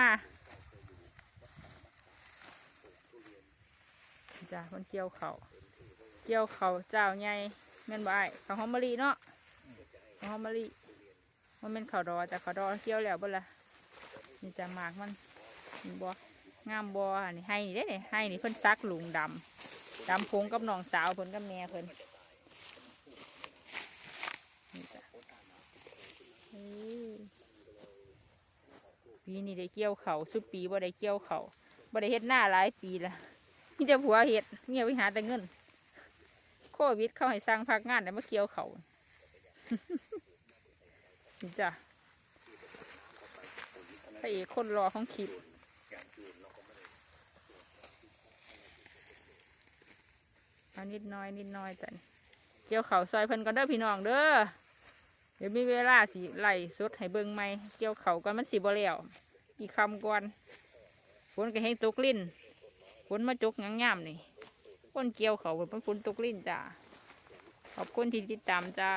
มาจ้ะมันเกี่ยวเขาเกี่ยวเขาเจ้าใหญ่แม่นบ่ไอ้ข้าวหอมมะลิเนาะข้าวหอมมะลิมันเป็นข้าดอแต่ข้าดอเกี่ยวแล้วบ่ละนี่จะหมากมันนี่บ่งามบ่อันนี้ให้นี่เด้เนี่ยให้นี่เพิ่นซักหลุงดำดำพงกับน้องสาวเพิ่นกับแม่เพิ่นจ้ะเอ้ย ปีนี้ได้เกี่ยวเขาสุดปีบ่ได้เกี่ยวเขาบ่ได้เฮ็ดหน้าหลายปีละมีแต่ผัวเฮ็ดเมียไปหาแต่เงินโควิดเข้าให้สร้างพักงานแต่มาเกี่ยวเขาจ้ะพระเอกคนรอของคลิปเอานิดน้อยนิดน้อยจ้ะเกี่ยวเขาซอยเพิ่นก่อนเด้อพี่น้องเด้อ เดี๋ยวมีเวลาสิไล่สดให้เบิ่งไหมเกี่ยวเขาก่อนมันสิบ่แล้วอีกคำก่อนฝนก็ให้ตกลิ้นฝนมาจกงามๆนี่ฝนเกี่ยวเขาเป็นฝนตกลิ้นจ้าขอบคุณที่ติดตามจ้า